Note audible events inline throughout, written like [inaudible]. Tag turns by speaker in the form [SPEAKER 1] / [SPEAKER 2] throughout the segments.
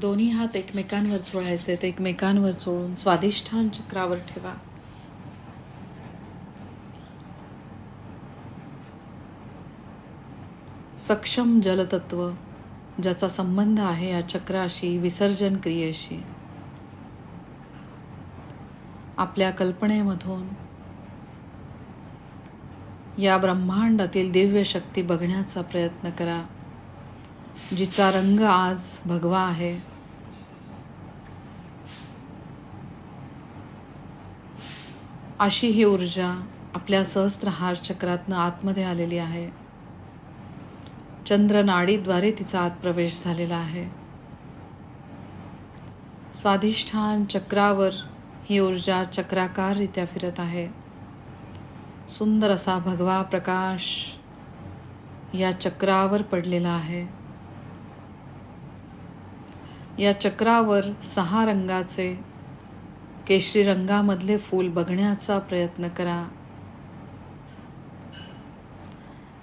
[SPEAKER 1] दोन्ही हात एकमेकांवर चोळायचे ते एकमेकांवर चोळून स्वादिष्ठान चक्रावर ठेवा. सक्षम जलतत्व ज्याचा संबंध आहे या चक्राशी विसर्जन क्रियेशी. आपल्या कल्पनेमधून या ब्रह्मांडातील दिव्य शक्ती बघण्याचा प्रयत्न करा. जिचा रंग आज भगवा आहे. अशी ही ऊर्जा आपल्या सहस्त्रहार चक्रातनं आतमध्ये आलेली आहे. चंद्र नाडीद्वारे तिचा आत प्रवेश झालेला आहे. स्वाधिष्ठान चक्रावर ही ऊर्जा चक्राकाररित्या फिरत आहे. सुंदर असा भगवा प्रकाश या चक्रावर पडलेला आहे. या चक्रावर सहा रंगाचे केशरी रंगामधले फूल बघण्याचा प्रयत्न करा.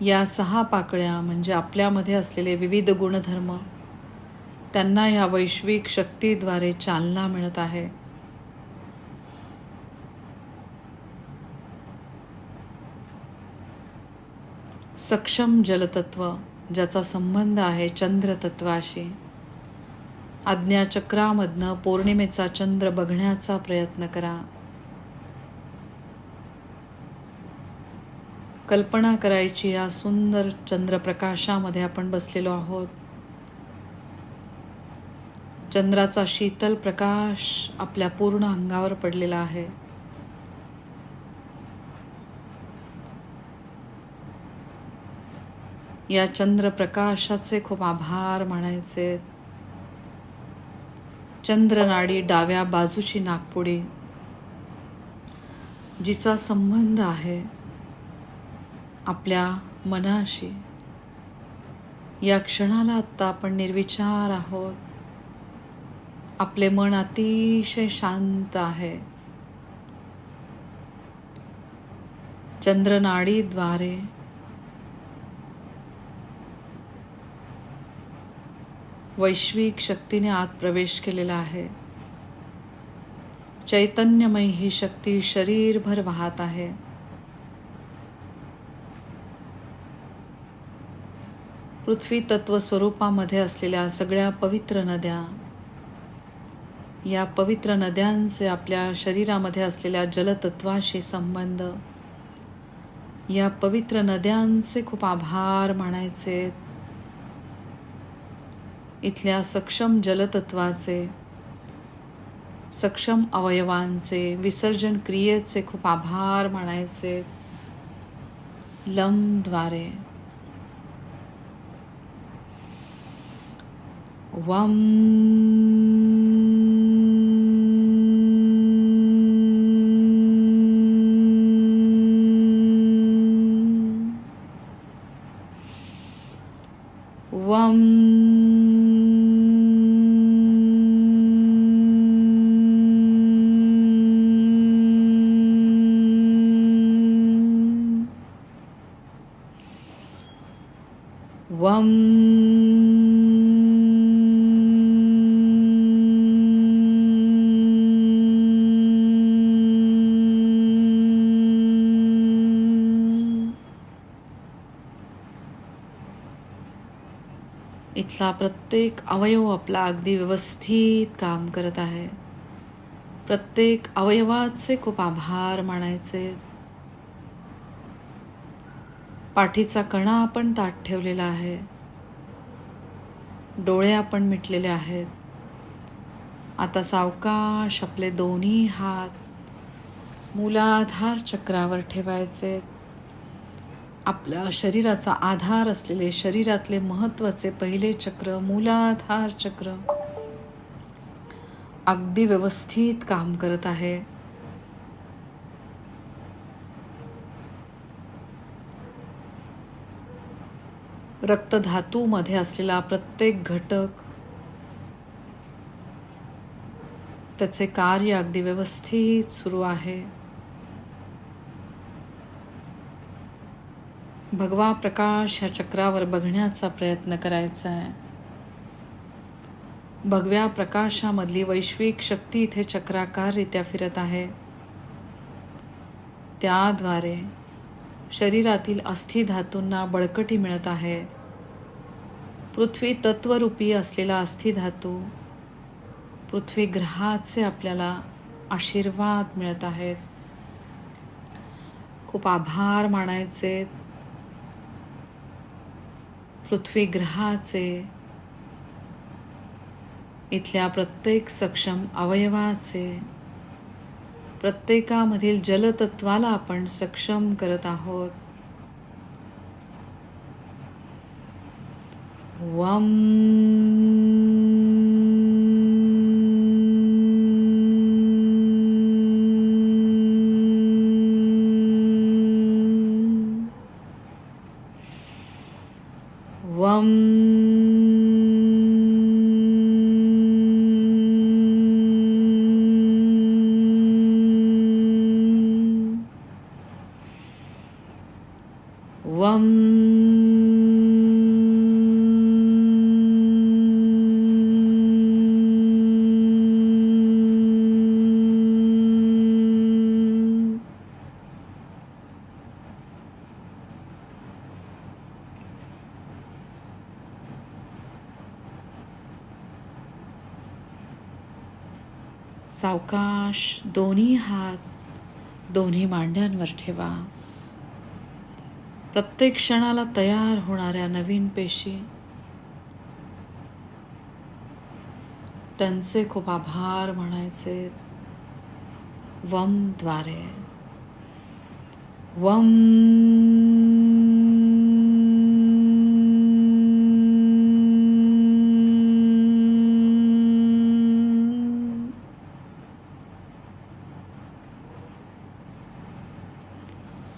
[SPEAKER 1] या सहा पाकळ्या म्हणजे आपल्यामध्ये असलेले विविध गुणधर्म त्यांना ह्या वैश्विक शक्तीद्वारे चालना मिळत आहे. सक्षम जलतत्व ज्याचा संबंध आहे चंद्रतत्वाशी. आज्ञाचक्रामधनं पौर्णिमेचा चंद्र बघण्याचा प्रयत्न करा. कल्पना करायची या सुंदर चंद्रप्रकाशामध्ये आपण बसलेलो आहोत. चंद्राचा शीतल प्रकाश आपल्या पूर्ण अंगावर पडलेला आहे. या चंद्रप्रकाशाचे खूप आभार मानायचे. चंद्रनाडी डाव्या बाजूची नागपुडी जिचा संबंध आहे आपल्या मनाशी. या क्षणाला आत्ता आपण निर्विचार आहोत. आपले मन अतिशय शांत आहे. चंद्रनाडीद्वारे वैश्विक शक्तीने आत प्रवेश केलेला आहे. चैतन्यमय ही शक्ती शरीरभर वाहत आहे. पृथ्वी तत्व स्वरूपामध्ये असलेल्या सगळ्या पवित्र नद्या या पवित्र नद्यांचे आपल्या शरीरामध्ये असलेल्या जलतत्वाशी संबंध या पवित्र नद्यांचे खूप आभार मानायचे. इथल्या सक्षम जलतत्वाचे सक्षम अवयवांचे विसर्जन क्रियेचे खूप आभार मानायचे लमद्वारे. वम वम वम इथला प्रत्येक अवयव आपला अगदी व्यवस्थित काम करत आहे. प्रत्येक अवयवाचे खूप आभार मानायचे. पाठीचा कणा आपण ताट ठेवलेला आहे. डोळे आपण मिटलेले आहेत. आता सावकाश आपले दोन्ही हात मूलाधार चक्रावर ठेवायचे. आपल्या शरीराचा आधार असलेले शरीरातले महत्त्वाचे पहिले चक्र मूलाधार चक्र अगदी व्यवस्थित काम करत आहे. रक्तधातूमध्ये असलेला प्रत्येक घटक त्याचे कार्य अगदी व्यवस्थित सुरू आहे. भगवा प्रकाश ह्या चक्रावर बघण्याचा प्रयत्न करायचा आहे. भगव्या प्रकाशामधली वैश्विक शक्ती इथे चक्राकाररित्या फिरत आहे. त्याद्वारे शरीरातील अस्थि धातूंना बळकटी मिळत आहे. पृथ्वी तत्वरूपी असलेला अस्थिधातू पृथ्वी ग्रहाचे आपल्याला आशीर्वाद मिळत आहेत. खूप आभार मानायचे. पृथ्वी ग्रहाचे इथल्या प्रत्येक सक्षम अवयवाचे प्रत्येकामधील जलतत्वाला आपण सक्षम करत आहोत. वम वम वम सावकाश दोन्ही हात दोन्ही मांड्यांवर ठेवा. प्रत्येक क्षणाला तयार होणाऱ्या नवीन पेशी त्यांचे खूप आभार म्हणायचे. वमद्वारे वम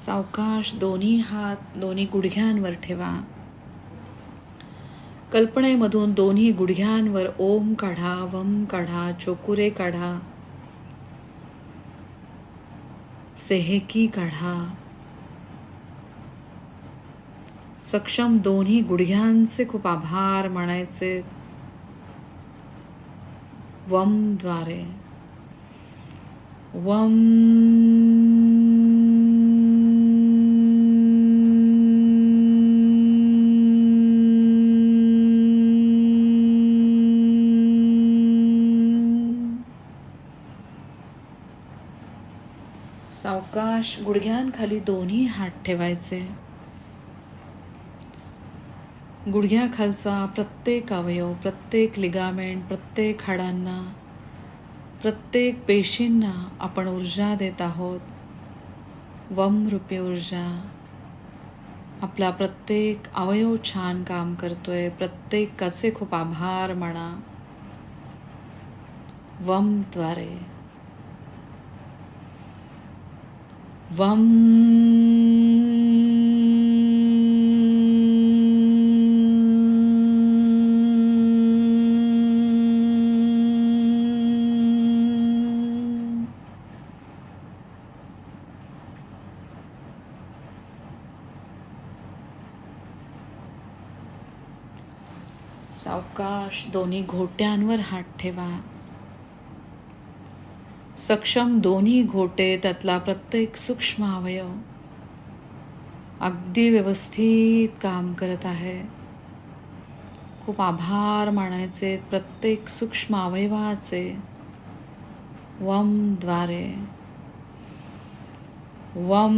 [SPEAKER 1] सावकाश दोन्ही हात दोन्ही गुडघ्यांवर ठेवा. कल्पनेमधून दोन्ही गुडघ्यांवर ओम काढा वम काढा चोकुरे काढा. सेहेकी काढा. सक्षम दोन्ही गुडघ्यांचे खूप आभार मानायचे. वमद्वारे वम सावकाश गुडघ्यांखाली दोन्ही हात ठेवायचे. गुडघ्याखालचा प्रत्येक अवयव प्रत्येक लिगामेंट प्रत्येक हाडांना प्रत्येक पेशींना आपण ऊर्जा देत आहोत. वमरूपी ऊर्जा. आपला प्रत्येक अवयव छान काम करतोय प्रत्येकाचे खूप आभार म्हणा. वमद्वारे वम सावकाश दोन्ही घोट्यांवर हात ठेवा. सक्षम दोन्ही घोटे त्यातला प्रत्येक सूक्ष्म अवयव अगदी व्यवस्थित काम करत आहे. खूप आभार मानायचे प्रत्येक सूक्ष्म अवयवाचे वमद्वारे वम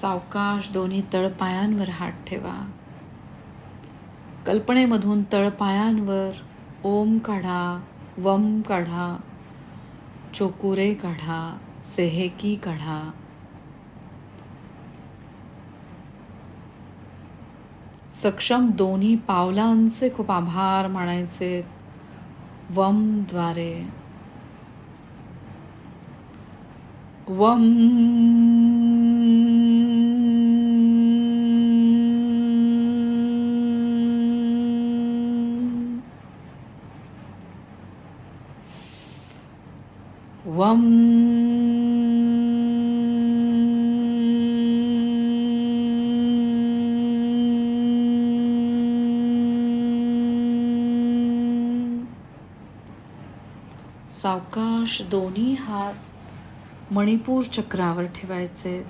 [SPEAKER 1] सावकाश दोन्ही तळपायांवर हात ठेवा. कल्पनेमधून तळपायांवर ओम काढा वम काढा चोकुरे काढा सेहेकी काढा. सक्षम दोन्ही पावलांचे खूप आभार मानायचे वमद्वारे वम वम सावकाश दोन्ही हात मणिपूर चक्रावर ठेवायचे.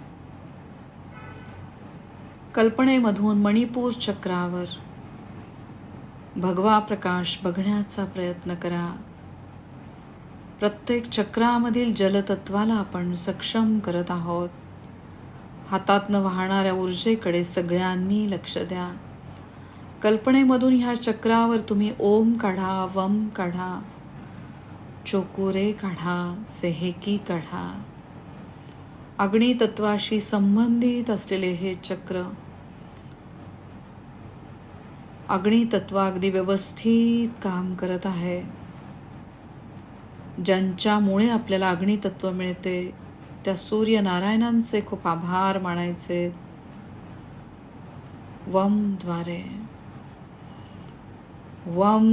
[SPEAKER 1] कल्पनेमधून मणिपूर चक्रावर भगवा प्रकाश बघण्याचा प्रयत्न करा. प्रत्येक चक्रामधील जलतत्वाला आपण सक्षम करत आहोत. हातातनं वाहणाऱ्या ऊर्जेकडे सगळ्यांनी लक्ष द्या. कल्पनेमधून ह्या चक्रावर तुम्ही ओम काढा वम काढा. चोकुरे काढा सेहेकी काढा. अग्नितत्वाशी संबंधित असलेले हे चक्र अग्नितत्व अगदी व्यवस्थित काम करत आहे. ज्यांच्यामुळे आपल्याला अग्नितत्व मिळते त्या सूर्यनारायणांचे खूप आभार मानायचे. वमद्वारे वम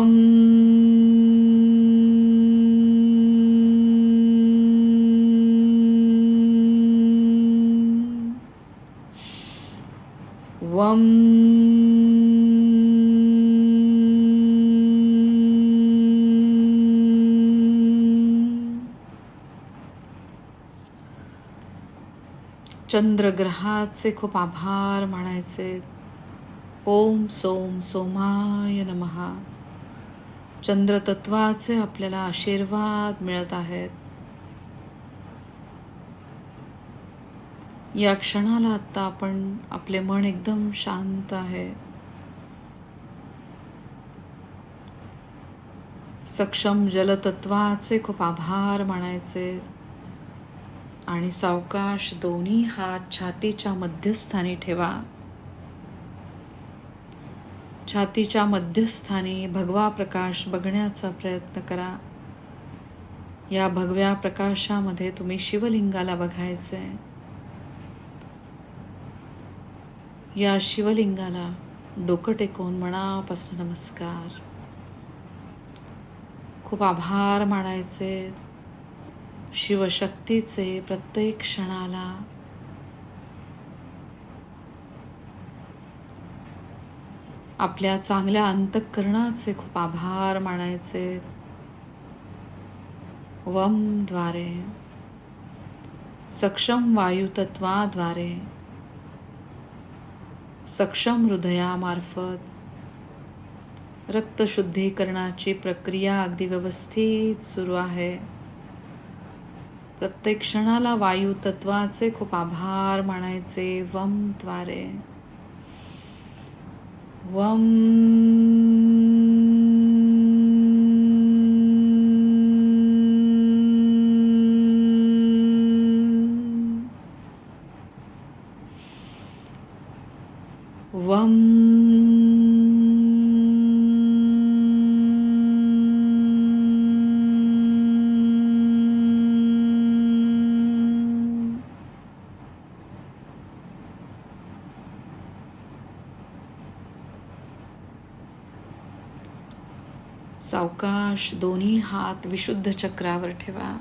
[SPEAKER 1] वम चंद्रग्रहाचे खूप आभार मानायचे. ओम सोम सोमाय नमहा चंद्रतत्वाचे आपल्याला आशीर्वाद मिळत आहेत. या क्षणाला आता आपण आपले मन एकदम शांत आहे. सक्षम जलतत्वाचे खूप आभार मानायचे. आणि सावकाश दोन्ही हात छातीच्या मध्यस्थानी ठेवा. छातीच्या मध्यस्थानी भगवा प्रकाश बघण्याचा प्रयत्न करा. या भगव्या प्रकाशामध्ये तुम्ही शिवलिंगाला बघायचे या शिवलिंगाला डोकं टेकून मनापासून नमस्कार. खूप आभार मानायचे. शिवशक्तीचे प्रत्येक क्षणाला आपल्या चांगल्या अंतःकरणाचे खूप आभार मानायचे. वमद्वारे सक्षम वायुतत्वाद्वारे सक्षम हृदयामार्फत रक्तशुद्धीकरणाची प्रक्रिया अगदी व्यवस्थित सुरू आहे. प्रत्येक क्षणाला वायुतत्वाचे खूप आभार मानायचे. वमद्वारे वम सावकाश दोन्ही हात विशुद्ध चक्रावर ठेवा.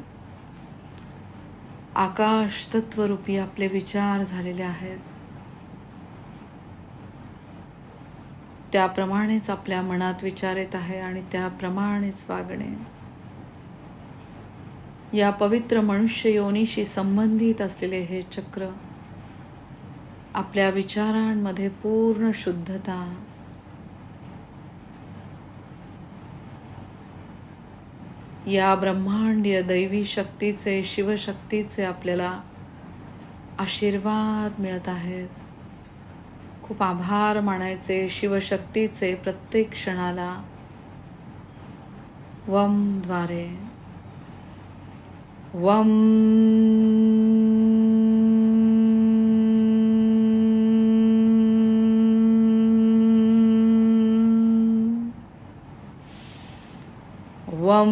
[SPEAKER 1] आकाश तत्वरूपी आपले विचार झालेले आहेत. त्याप्रमाणेच आपल्या मनात विचार येत आहे आणि त्याप्रमाणेच वागणे. या पवित्र मनुष्य योनीशी संबंधित असलेले हे चक्र आपल्या विचारांमध्ये पूर्ण शुद्धता या ब्रह्मांडीय दैवी शक्तीचे शिवशक्तीचे आपल्याला आशीर्वाद मिळत आहेत. खूप आभार मानायचे शिवशक्तीचे प्रत्येक क्षणाला. वमद्वारे वम वम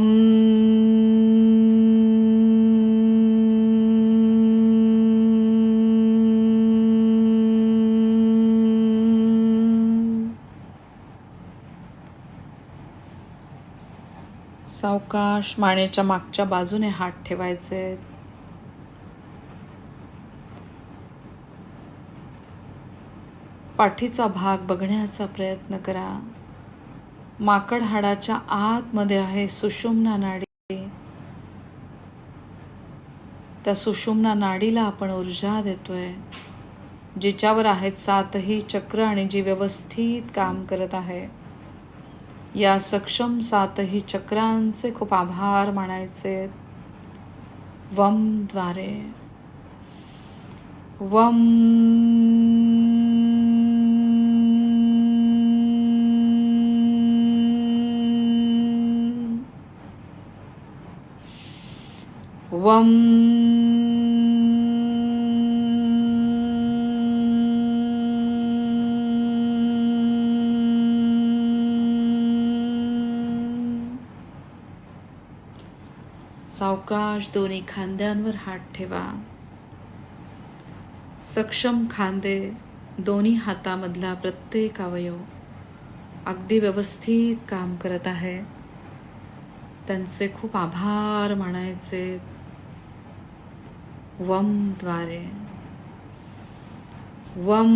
[SPEAKER 1] सावकाश मानेच्या मागच्या बाजूने हात ठेवायचे. पाठीचा भाग बघण्याचा प्रयत्न करा. माकड हाडाच्या आतमध्ये आहे सुषुम्ना नाडी. त्या सुषुम्ना नाडीला आपण ऊर्जा देतोय जिच्यावर आहेत सातही चक्र आणि जी व्यवस्थित काम करत आहे. या सक्षम सातही चक्रांचे खूप आभार मानायचे. वमद्वारे वम सावकाश दोन्ही खांद्यांवर हात ठेवा. सक्षम खांदे दोन्ही हातामधला प्रत्येक अवयव अगदी व्यवस्थित काम करत आहे. त्यांचे खूप आभार मानायचे. वमद्वारे वम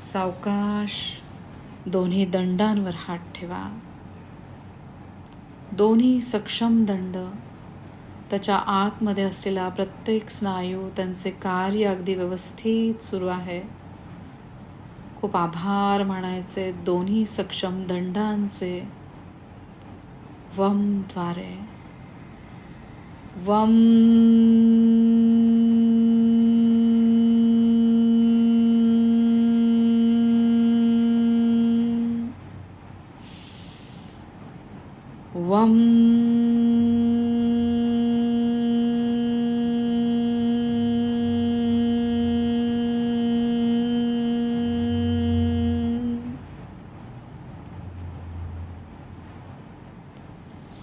[SPEAKER 1] सावकाश दोन्ही दंडांवर हात ठेवा. दोन्ही सक्षम दंड त्याच्या आतमध्ये असलेला प्रत्येक स्नायू त्यांचे कार्य अगदी व्यवस्थित सुरू आहे. खूप आभार म्हणायचे दोन्ही सक्षम दंडांचे. वमद्वारे वम वम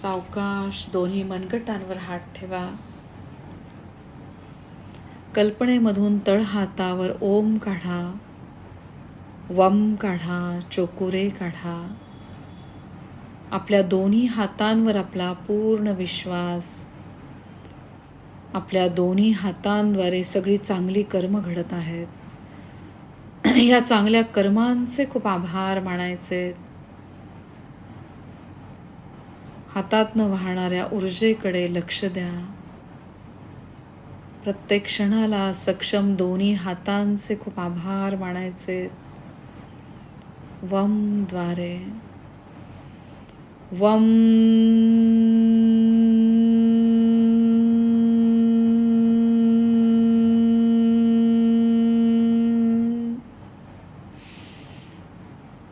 [SPEAKER 1] सावकाश दोन्ही मनगटांवर हात ठेवा. कल्पनेमधून तळहातावर ओम काढा. वम काढा चोकुरे काढा. आपल्या दोन्ही हातांवर आपला पूर्ण विश्वास. आपल्या दोन्ही हातांद्वारे सगळी चांगली कर्म घडत आहेत. [clears throat] या चांगल्या कर्मांचे खूप आभार मानायचे. हातातनं वाहणाऱ्या ऊर्जेकडे लक्ष द्या. प्रत्येक क्षणाला सक्षम दोन्ही हातांचे खूप आभार मानायचे. वमद्वारे वम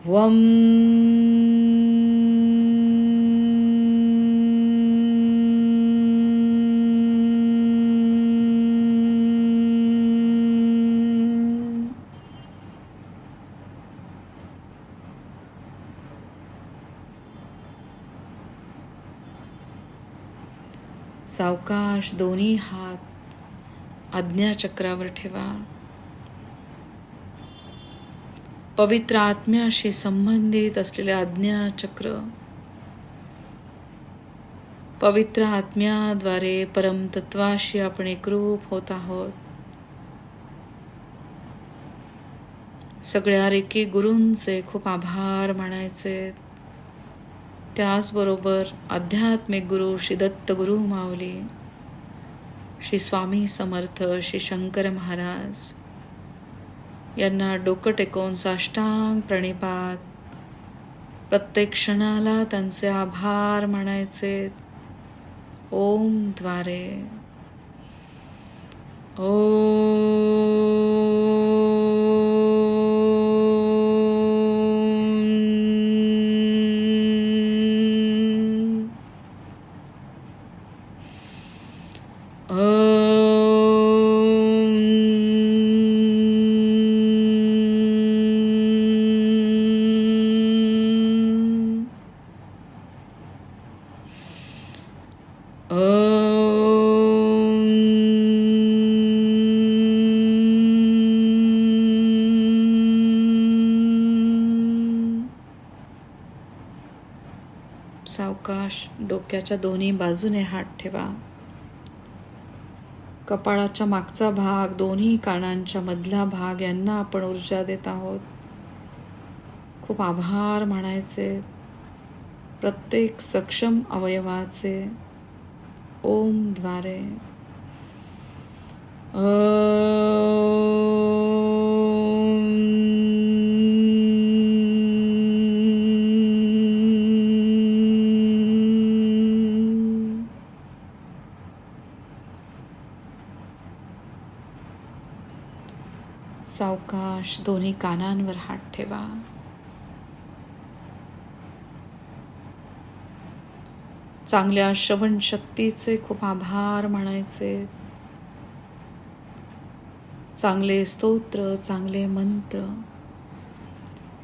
[SPEAKER 1] वम सावकाश दोन्ही हात आज्ञाचक्रावर ठेवा. पवित्र आत्म्याशी संबंधित असलेले आज्ञाचक्र पवित्र आत्म्याद्वारे परमतत्वाशी आपण एकरूप होत आहोत. सगळ्या रेकी गुरूंचे खूप आभार मानायचे. त्याचबरोबर आध्यात्मिक गुरु श्री दत्त गुरु माऊली श्री स्वामी समर्थ श्री शंकर महाराज. यांना डोकं टेकवून साष्टांग प्रणिपात. प्रत्येक क्षणाला त्यांचे आभार मानायचे ओमद्वारे. ओ डोक्याच्या दोन्ही बाजूने हात ठेवा. कपाळाच्या मागचा भाग दोन्ही कानांच्या मधला भाग यांना आपण ऊर्जा देत आहोत. खूप आभार म्हणायचे प्रत्येक सक्षम अवयवाचे. ओमद्वारे ओ दोन्ही कानांवर हात ठेवा. चांगल्या श्रवण शक्तीचे खूप आभार म्हणायचे चांगले स्तोत्र चांगले मंत्र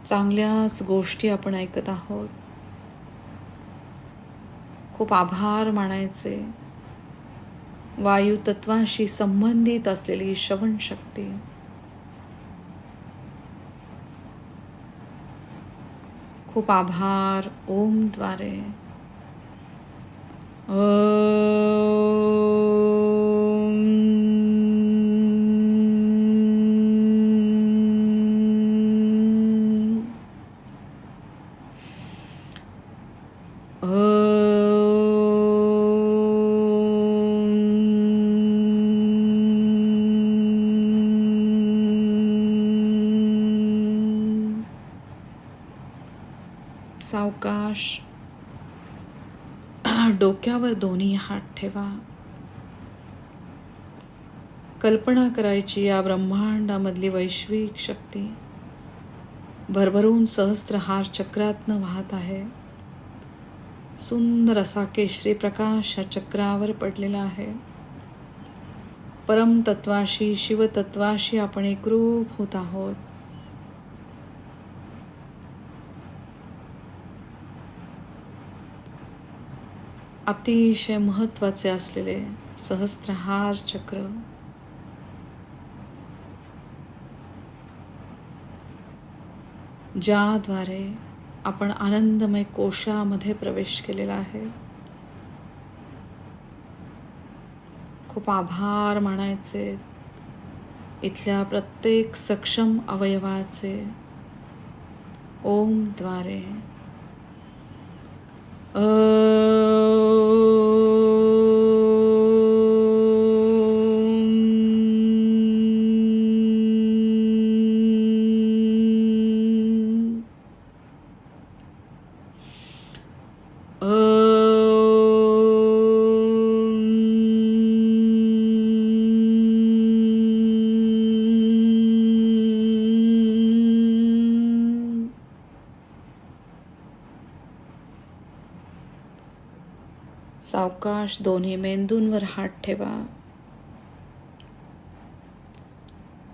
[SPEAKER 1] चांगल्याच गोष्टी आपण ऐकत आहोत. खूप आभार मानायचे. वायू तत्वाशी संबंधित असलेली श्रवण शक्ती खूप आभार ओमद्वारे ओम. सावकाश डोक्यावर दोन्ही हात ठेवा. कल्पना करायची या ब्रह्मांडामधली वैश्विक शक्ती. भरभरून सहस्त्रहार चक्रातनं वाहत आहे. सुंदर असा केशरी प्रकाश या चक्रावर पडलेला आहे. परमतत्वाशी शिवतत्वाशी आपण एकरूप होत आहोत. अतिशय महत्त्वाचे असलेले सहस्त्रहार चक्र. ज्याद्वारे आपण आनंदमय कोशामध्ये प्रवेश केलेला आहे. खूप आभार मानायचे. इथल्या प्रत्येक सक्षम अवयवाचे ओमद्वारे अ सावकाश दोन्ही मेंदूंवर हात ठेवा.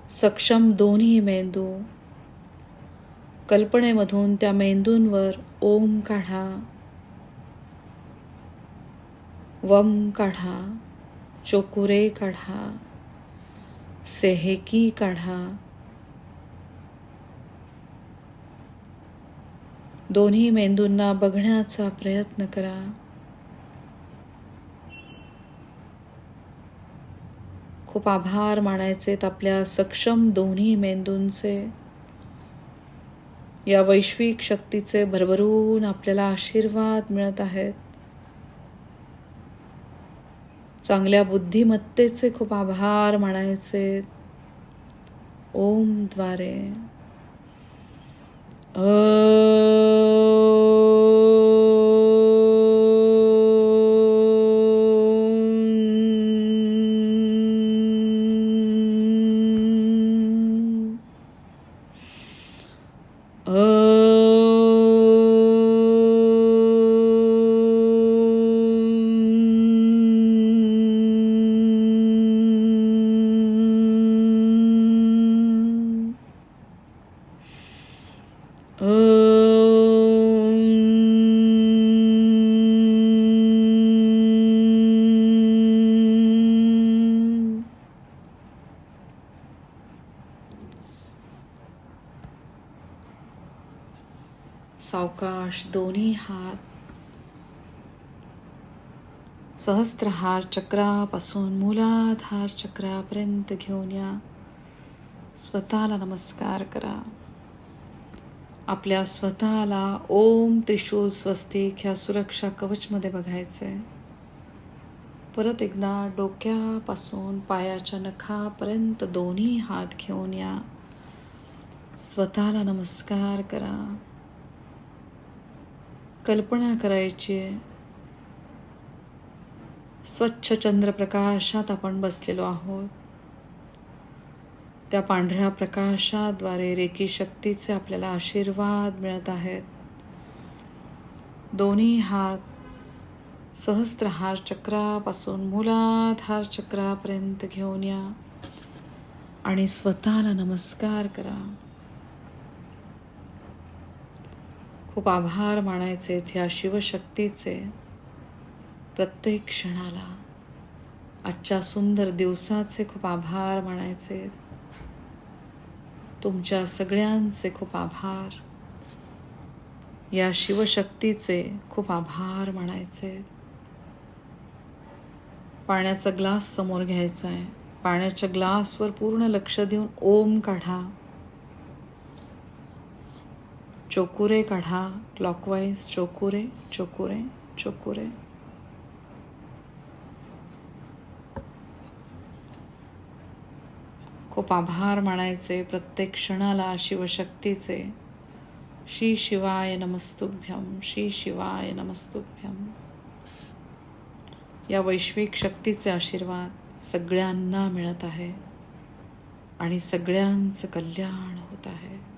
[SPEAKER 1] सक्षम दोन्ही मेंदू कल्पनेमधून त्या मेंदूंवर ओम काढा. वम काढा. चोकुरे काढा. सेहेकी काढा. दोन्ही मेंदूंना बघण्याचा प्रयत्न करा. खूप आभार मानायचेत आपल्या सक्षम दोन्ही मेंदूंचे. या वैश्विक शक्तीचे भरभरून आपल्याला आशीर्वाद मिळत आहेत. चांगल्या बुद्धिमत्तेचे खूप आभार मानायचे ओमद्वारे ओम. सावकाश दोन्ही हात. सहस्त्रहार चक्रापासून मूलाधार चक्रापर्यंत घेऊन या. स्वतःला नमस्कार करा. आपल्या स्वतःला ओम त्रिशूल स्वस्तिक ह्या सुरक्षा कवचमध्ये बघायचं आहे परत एकदा डोक्यापासून पायाच्या नखापर्यंत दोन्ही हात घेऊन या. स्वतःला नमस्कार करा. कल्पना करायची. आहे स्वच्छ चंद्रप्रकाशात आपण बसलेलो आहोत. त्या पांढऱ्या प्रकाशाद्वारे रेकी शक्तीचे आपल्याला आशीर्वाद मिळत आहेत. दोन्ही हात सहस्त्रहार चक्रापासून मूलाधार चक्रापर्यंत घेऊन या आणि स्वतःला नमस्कार करा. खूप आभार मानायचे ह्या शिवशक्तीचे. प्रत्येक क्षणाला आजच्या सुंदर दिवसाचे खूप आभार मानायचे. तुमच्या सगळ्यांचे खूप आभार. या शिवशक्तीचे खूप आभार मानायचे. पाण्याचा ग्लास समोर घ्यायचा आहे. पाण्याच्या ग्लासवर पूर्ण लक्ष देऊन ओम काढा. चोकुरे काढा क्लॉकवाईज चोकुरे चोकुरे चोकुरे. खूप आभार मानायचे प्रत्येक क्षणाला शिवशक्तीचे. श्री शिवाय नमस्तुभ्यम श्री शिवाय नमस्तुभ्यम या वैश्विक शक्तीचे आशीर्वाद सगळ्यांना मिळत आहे आणि सगळ्यांचं कल्याण होत आहे.